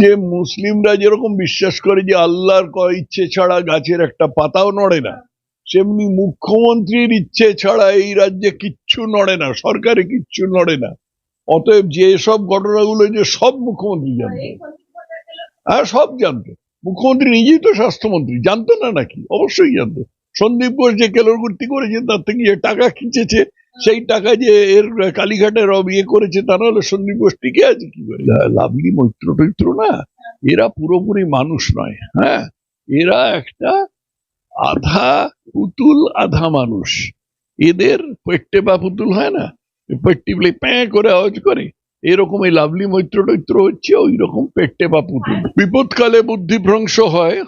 যে মুসলিমরা যেরকম বিশ্বাস করে যে আল্লাহর ইচ্ছে ছাড়া গাছের একটা পাতাও নড়ে না, সেমনি মুখ্যমন্ত্রীর ইচ্ছে ছাড়া এই রাজ্যে কিচ্ছু নড়ে না, সরকারে কিচ্ছু নড়ে না। অতএব যে সব ঘটনাগুলো যে সব মুখ্যমন্ত্রী জানতো হ্যাঁ সব জানতো মুখ্যমন্ত্রী নিজেই তো স্বাস্থ্যমন্ত্রী, জানতো না নাকি? অবশ্যই জানতো। সন্দীপ ঘোষ যে কেলরগুর্তি করেছে, তার থেকে টাকা খিঁচেছে সেই টাকা যে এর কালীঘাটে রব ইয়ে করেছে, তা নাহলে সন্দীপ ঘোষ টিকে আছে কি করে? লাভলি মৈত্র টৈত্র না? এরা পুরোপুরি মানুষ নয় হ্যাঁ? এরা একটা আধা পুতুল, আধা মানুষ। এদের পেট্টে বা পুতুল হয় না? পেট্টি বলে প্যাঁ করে আওয়াজ করে। এরকম এই লাভলি মৈত্র টৈত্র হচ্ছে ওই রকম পেট্টে বা পুতুল। বিপদকালে বুদ্ধিভ্রংশ হয়,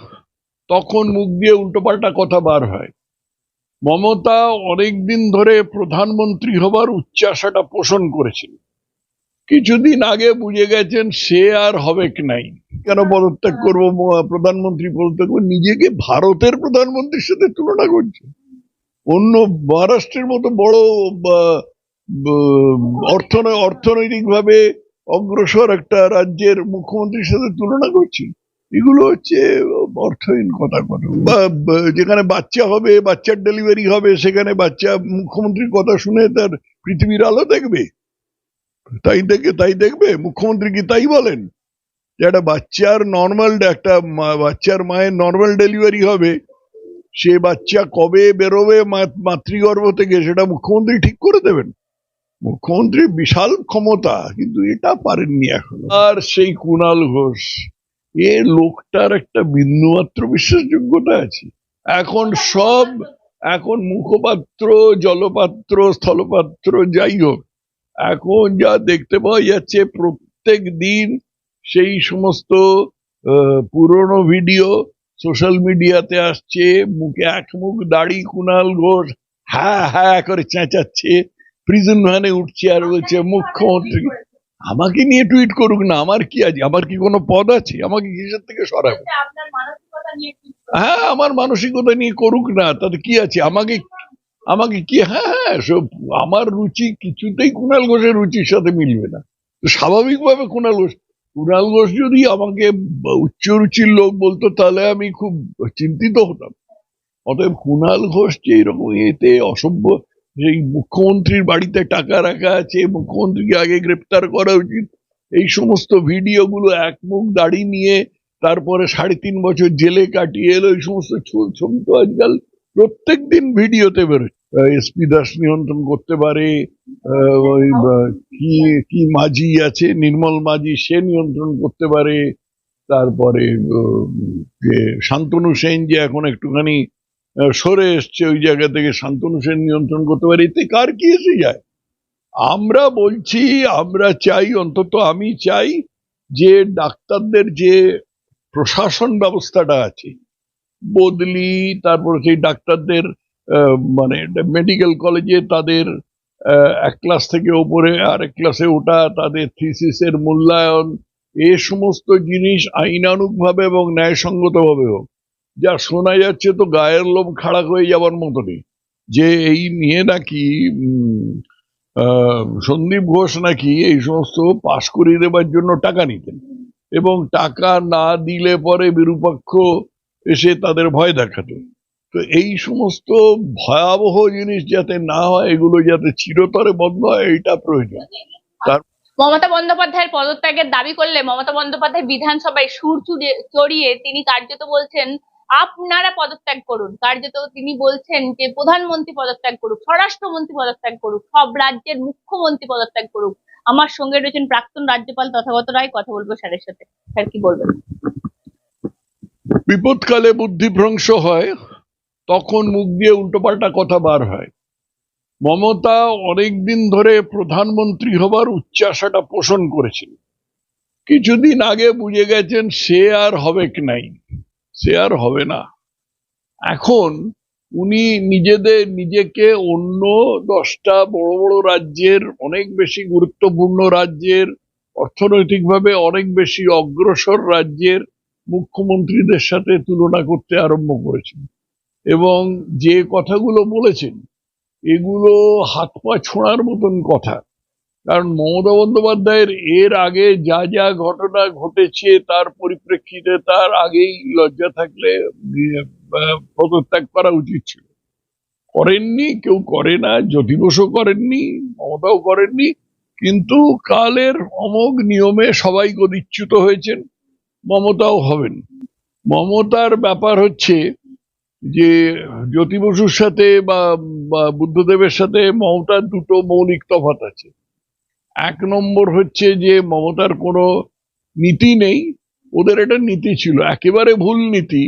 তখন মুখ দিয়ে উল্টোপাল্টা কথা বার হয়। মমতা অনেকদিন ধরে প্রধানমন্ত্রী হবার উচ্চাশাটা পোষণ করেছিল। কিছুদিন আগে বুঝে গেছেন সে আর হবে কি নাই। কেন পদত্যাগ করব প্রধানমন্ত্রী পদত্যাগ করব? নিজেকে ভারতের প্রধানমন্ত্রীর সাথে তুলনা করছে। অন্য মহারাষ্ট্রের মতো বড় অর্থনৈতিকভাবে অগ্রসর একটা রাজ্যের মুখ্যমন্ত্রীর সাথে তুলনা করছি। এগুলো হচ্ছে অর্থহীন কথা কথা যেখানে বাচ্চা হবে, বাচ্চার ডেলিভারি হবে, সেখানে বাচ্চা মুখ্যমন্ত্রীর কথা শুনে তার পৃথিবীর আলো দেখবে। তাই দেখে, তাই দেখবে। মুখ্যমন্ত্রী কি তাই বলেন? যে একটা বাচ্চার নর্মাল একটা বাচ্চার মায়ের নর্মাল ডেলিভারি হবে, সে বাচ্চা কবে বেরোবে মাতৃগর্ভ থেকে সেটা মুখ্যমন্ত্রী ঠিক করে দেবেন। মুখ্যমন্ত্রী বিশাল ক্ষমতা, কিন্তু এটা পারেননি এখন। আর সেই কুণাল ঘোষ এ লোকটার একটা বিন্দুমাত্র বিশ্বাসযোগ্যতা আছে। এখন সব, এখন মুখপাত্র, জলপাত্র, স্থলপাত্র যাই হোক, এখন যা দেখতে পাওয়া যাচ্ছে প্রত্যেক দিন সেই সমস্ত পুরনো ভিডিও সোশ্যাল মিডিয়াতে আসছে, মুখে এক মুখ দাড়ি, কুনাল ঘোষ হ্যাঁ হ্যাঁ করে চেঁচাচ্ছে প্রিজন ভ্যানে উঠছে আর বলছে, মুখ্যমন্ত্রী আমাকে নিয়ে টুইট করুক না আমার কি আছে? আমার কি কোনো পদ আছে? আমাকে কিসের থেকে সরাবে? হ্যাঁ আমার মানসিকতা নিয়ে করুক না তাতে কি আছে? আমাকে আমাকে কি হ্যাঁ হ্যাঁ সব আমার রুচি কিছুতেই কুণাল ঘোষের রুচির সাথে মিলবে না। তো স্বাভাবিকভাবে কুণাল ঘোষ কুণাল ঘোষ যদি আমাকে উচ্চ রুচির লোক বলতো তাহলে আমি খুব চিন্তিত হতাম। অতএব কুণাল ঘোষ যে এরকম এতে অসভ্য সেই মুখ্যমন্ত্রীর বাড়িতে টাকা রাখা আছে, মুখ্যমন্ত্রীকে আগে গ্রেপ্তার করা উচিত। এই সমস্ত ভিডিওগুলো এক মুখ দাড়ি নিয়ে তারপরে সাড়ে তিন বছর জেলে কাটিয়ে এলো, এই সমস্ত ছবি তো আজকাল প্রত্যেক দিন ভিডিওতে বেরোয়। এসপি দাস নিয়ন্ত্রণ করতে পারে কি কি মাঝি আছে, নির্মল মাঝি, সে নিয়ন্ত্রণ করতে পারে। তারপরে শান্তনু সেন যে এখন একটুখানি সরে এসছে ওই জায়গা থেকে শান্তনু সেন নিয়ন্ত্রণ করতে পারে। এতে কার কি এসে যায়? আমরা বলছি, আমরা চাই, অন্তত আমি চাই যে ডাক্তারদের যে প্রশাসন ব্যবস্থাটা আছে, বদলি, তারপর সেই ডাক্তারদের মানে মেডিকেল কলেজে তাদের এক ক্লাস থেকে ওপরে আরেক ক্লাসে ওঠা তাদের থিসিসের মূল্যায়ন, এ সমস্ত জিনিস আইনানুগ ভাবে এবং ন্যায়সঙ্গতভাবে হোক। যা শোনা যাচ্ছে তো গায়ের লোম খাড়া হয়ে যাওয়ার মতনই। যে এই নিয়ে নাকি সন্দীপ ঘোষ নাকি এই সমস্ত পাশ করিয়ে দেবার জন্য টাকা নিতেন এবং টাকা না দিলে পরে বিরূপাক্ষ এসে তাদের ভয় দেখাতো। তো এই সমস্ত ভয়াবহ জিনিস যাতে না হয়, এগুলো যাতে চিরতরে বন্ধ হয়, এইটা প্রয়োজন। মমতা বন্দ্যোপাধ্যায়ের পদত্যাগের দাবি করলে মমতা বন্দ্যোপাধ্যায় বিধানসভায় সুর চড়িয়ে তিনি কার্যত বলছেন আপনারা পদত্যাগ করুন। কার্যত তিনি বলছেন যে, প্রধানমন্ত্রী পদত্যাগ করুক, স্বরাষ্ট্রমন্ত্রী পদত্যাগ করুক, সব রাজ্যের মুখ্যমন্ত্রী পদত্যাগ করুক। আমার সঙ্গে রয়েছেন প্রাক্তন রাজ্যপাল তথাগত রায়। কথা বলব স্যারের সাথে। স্যার, কি বলবেন? বিপদকালে বুদ্ধি ভ্রংশ হয়, তখন মুখ দিয়ে উল্টোপাল্টা কথা বার হয়। মমতা অনেকদিন ধরে প্রধানমন্ত্রী হবার উচ্চাশাটা পোষণ করেছিল কিছুদিন আগে বুঝে গেছেন সে আর হবে কি নাই। সে আর হবে না। এখন উনি নিজেদের নিজেকে অন্য দশটা বড় বড় রাজ্যের, অনেক বেশি গুরুত্বপূর্ণ রাজ্যের, অর্থনৈতিকভাবে অনেক বেশি অগ্রসর রাজ্যের মুখ্যমন্ত্রীদের সাথে তুলনা করতে আরম্ভ করেছেন। এবং যে কথাগুলো বলেছেন, এগুলো হাত পা ছোঁড়ার মতন কথা। কারণ মমতা বন্দ্যোপাধ্যায়ের এর আগে যা যা ঘটনা ঘটেছে তার পরিপ্রেক্ষিতে তার আগেই লজ্জা থাকলে পদত্যাগ করা উচিত ছিল। করেননি, কেউ করে না জ্যোতি বসু করেননি, মমতাও করেননি, কিন্তু কালের অমোঘ নিয়মে সবাই গদিচ্যুত হয়েছেন, মমতাও হবেন। মমতার ব্যাপার হচ্ছে যে জ্যোতি বসুর সাথে বা বুদ্ধদেবের সাথে মমতার দুটো মৌলিক তফাত আছে। এক নম্বর হচ্ছে যে মমতার কোনো নীতি নেই, ওদের একটা নীতি ছিল, একেবারে ভুল নীতি,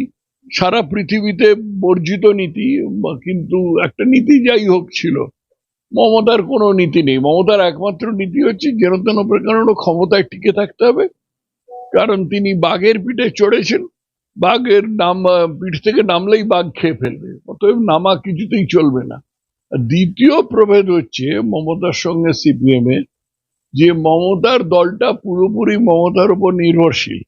সারা পৃথিবীতে বর্জিত নীতি কিন্তু একটা নীতি যাই হোক ছিল, মমতার কোনো নীতি নেই, মমতার একমাত্র নীতি হচ্ছে যেন তেন প্রকারেণ ক্ষমতায় টিকে থাকতে হবে, কারণ তিনি বাঘের পিঠে চড়েছেন, বাঘের নাম, পিঠ থেকে নামলেই বাঘ খেয়ে ফেলবে, অতএব নামা কিছুতেই চলবে না। দ্বিতীয় প্রভেদ হচ্ছে মমতার সঙ্গে সিপিএম এর যে মমতার দলটা পুরোপুরি মমতার উপর নির্ভরশীল,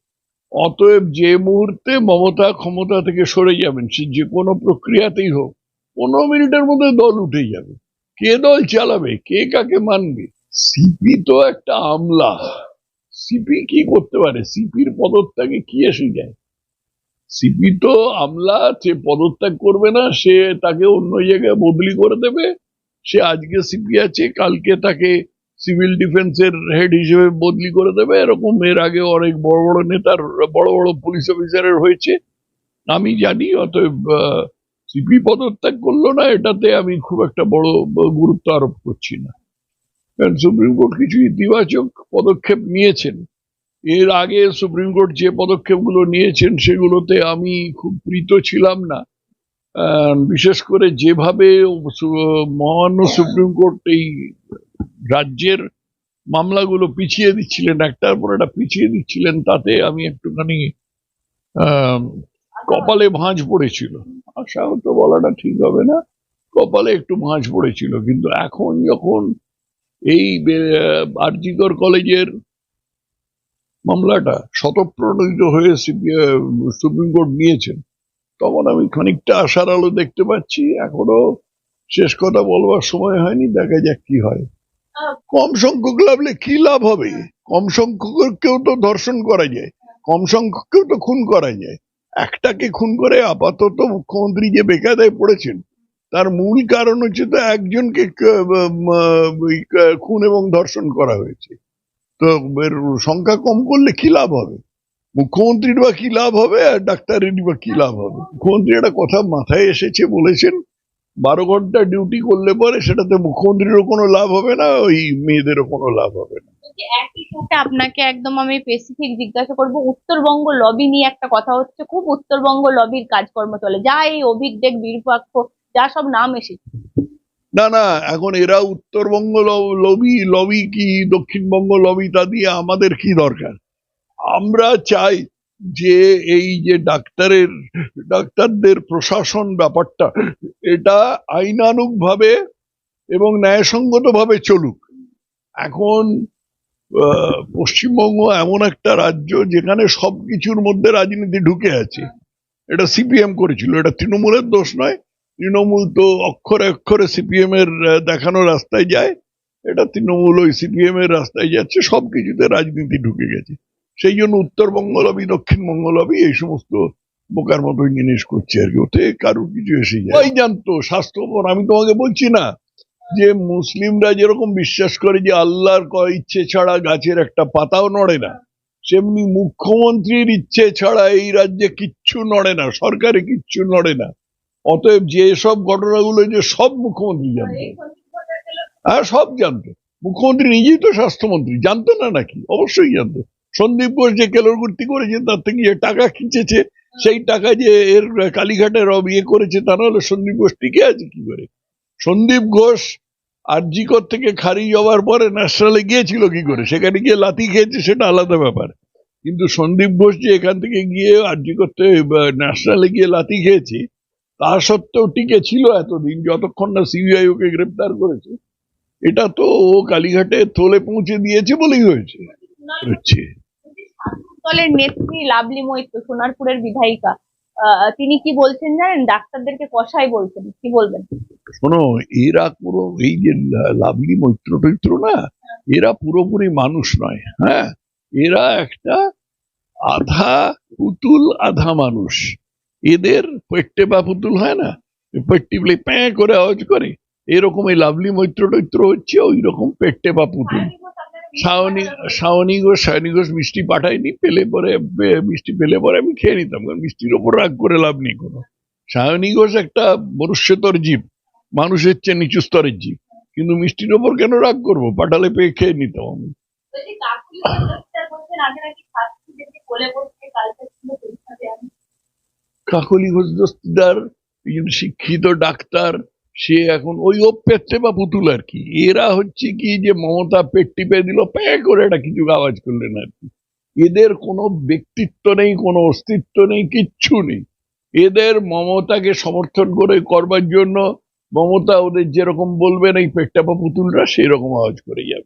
অতএব যে মুহূর্তে মমতা ক্ষমতা থেকে সরে যাবেন, সে যে কোনো প্রক্রিয়াতেই হোক, পনেরো মিনিটের মধ্যে দল উঠে যাবে। কে দল চালাবে? কে কাকে মানবে? সিপি তো একটা আমলা। সিপি কি করতে পারে? সিপির পদত্যাগে কি এসে যায়? সিপি তো আমলা, সে পদত্যাগ করবে না, সে তাকে অন্য জায়গায় বদলি করে দেবে। সে আজকে সিপি আছে, কালকে তাকে সিভিল ডিফেন্সের হেড হিসেবে বদলি করে দেবে। এরকম এর আগে অনেক বড় বড় নেতার, বড় বড় পুলিশ অফিসারের হয়েছে। আমি জানি, অতএব সিপি পদত্যাগ করল না, এটাতে আমি খুব একটা বড় গুরুত্ব আরোপ করছি না। কারণ সুপ্রিম কোর্ট কিছু ইতিবাচক পদক্ষেপ নিয়েছেন। এর আগে সুপ্রিম কোর্ট যে পদক্ষেপগুলো নিয়েছেন, সেগুলোতে আমি খুব প্রীত ছিলাম না। বিশেষ করে যেভাবে মহামান্য সুপ্রিম কোর্ট এই রাজ্যের মামলাগুলো পিছিয়ে দিচ্ছিলেন একটার পর একটা পিছিয়ে দিচ্ছিলেন তাতে আমি একটুখানি কপালে ভাঁজ পড়েছিল। আশাহত বলাটা ঠিক হবে না কপালে একটু ভাঁজ পড়েছিল। কিন্তু এখন যখন এই আরজিকর কলেজের মামলাটা শতপ্রণোদিত হয়ে সুপ্রিম কোর্ট নিয়েছেন তখন আমি খানিকটা আশার আলো দেখতে পাচ্ছি, এখনও শেষ কথা বলবার সময় হয়নি, দেখা যাক কি হয়। কম সংখ্যক লাভলে কি লাভ হবে? কম সংখ্যককেও তো ধর্ষণ করা যায়, কম সংখ্যককেও তো খুন করা যায়। একটাকে খুন করে আপাতত মুখ্যমন্ত্রী যে বেকায়দায় পড়েছেন, তার মূল কারণ হচ্ছে তো একজনকে খুন এবং ধর্ষণ করা হয়েছে। তো সংখ্যা কম করলে কি লাভ হবে? মুখ্যমন্ত্রীর বা কি লাভ হবে আর ডাক্তারেরই বা কি লাভ হবে? মুখ্যমন্ত্রী একটা কথা মাথায় এসেছে বলেছেন বারো ঘণ্টা ডিউটি করলে পরে সেটাতে মুখ্যমন্ত্রীরও কোনো লাভ হবে না ওই মেয়েদেরও কোনো লাভ হবে না। একই সাথে আপনাকে একদম আমি স্পেসিফিক জিজ্ঞাসা করব উত্তরবঙ্গ লবি নিয়ে একটা কথা হচ্ছে খুব উত্তরবঙ্গ লবির কাজকর্ম চলে যা এই অভিজ্ঞ বিরূপাক্ষ যা সব নাম এসেছে। না না এখন এরা উত্তরবঙ্গ লবি লবি কি দক্ষিণবঙ্গ লবি তা দিয়ে আমাদের কি দরকার? আমরা চাই যে এই যে ডাক্তারের, ডাক্তারদের প্রশাসন ব্যাপারটা, এটা আইনানুগ ভাবে এবং ন্যায়সঙ্গত ভাবে চলুক। এখন পশ্চিমবঙ্গ এমন একটা রাজ্য যেখানে সবকিছুর মধ্যে রাজনীতি ঢুকে আছে। এটা সিপিএম করেছিল, এটা তৃণমূলের দোষ নয়। তৃণমূল তো অক্ষরে অক্ষরে সিপিএম এর দেখানো রাস্তায় যায়। এটা তৃণমূল ওই সিপিএম এর রাস্তায় যাচ্ছে, সবকিছুতে রাজনীতি ঢুকে গেছে। সেই জন্য উত্তরবঙ্গ লবি দক্ষিণবঙ্গ লবি এই সমস্ত বোকার মতো জিনিস করছে আর কি। ওতে কারুর কিছু এসে যায়। ওই জানতো, স্বাস্থ্যকর, আমি তোমাকে বলছি না যে মুসলিমরা যেরকম বিশ্বাস করে যে আল্লাহর ইচ্ছে ছাড়া গাছের একটা পাতাও নড়ে না, সেমনি মুখ্যমন্ত্রীর ইচ্ছে ছাড়া এই রাজ্যে কিচ্ছু নড়ে না, সরকারে কিচ্ছু নড়ে না। অতএব যে সব ঘটনাগুলো যে সব মুখ্যমন্ত্রী জানতো। হ্যাঁ সব জানতো। মুখ্যমন্ত্রী নিজেই তো স্বাস্থ্যমন্ত্রী, জানতো না নাকি? অবশ্যই জানতো। সন্দীপ ঘোষ যে কেলরগুর্তি করেছে তার থেকে যে টাকা খিঁচেছে সেই টাকা যে এর কালীঘাটে রব ইয়ে করেছে তা নাহলে সন্দীপ ঘোষ টিকে আছে কি করে? সন্দীপ ঘোষ আরজিকর থেকে খারিজ হওয়ার পরে ন্যাশনালে গিয়েছিল কি করে? সেখানে গিয়ে লাথি খেয়েছে সেটা আলাদা ব্যাপার। কিন্তু সন্দীপ ঘোষ যে এখান থেকে গিয়ে আরজি থেকে ন্যাশনালে গিয়ে লাথি খেয়েছে তা সত্ত্বেও টিকে ছিল এতদিন যতক্ষণ না সিবিআই ওকে গ্রেপ্তার করেছে। এটা তো ও কালীঘাটে থলে পৌঁছে দিয়েছে বলেই হয়েছে। হচ্ছে। দলের নেত্রী লাভলি মৈত্র সোনারপুরের বিধায়িকা। তিনি কি বলছেন জানেন? ডাক্তারদেরকে কষাই বলছেন। কি বলবেন? শোনো এরা পুরো এই যে লাভলি মৈত্র টৈত্র না এরা পুরোপুরি মানুষ নয় হ্যাঁ? এরা একটা আধা পুতুল আধা মানুষ। এদের পেট্টে বা পুতুল হয় না? পেট্টি বলে প্যাঁ করে আওয়াজ করে। এরকম এই লাভলি মৈত্র টৈত্র হচ্ছে ওই রকম পেট্টে বা পুতুল। শাওনি শাওনি ঘোষ শাওনি ঘোষ মিষ্টি পাঠায়নি পেলে পরে মিষ্টি পেলে পরে আমি খেয়ে নিতাম কারণ মিষ্টির ওপর রাগ করে লাভ নেই কোনো। শাওনি ঘোষ একটা মনুষ্যতর জীব মানুষের চেয়ে নিচু স্তরের জীব কিন্তু মিষ্টির ওপর কেন রাগ করব? পাঠালে পেয়ে খেয়ে নিতাম আমি। কাকুলি ঘোষ দস্তিদার শিক্ষিত ডাক্তার সে এখন ওই ও বা পুতুল আর কি। এরা হচ্ছে কি যে মমতা পেট টিপে দিল, প্যা করে একটা কিছু আওয়াজ করলেন আর কি। এদের কোনো ব্যক্তিত্ব নেই, কোনো অস্তিত্ব নেই, কিচ্ছু নেই। এদের মমতাকে সমর্থন করে করবার জন্য মমতা ওদের যেরকম বলবেন, এই পেটটা বা পুতুলরা সেই রকম আওয়াজ করে যাবে।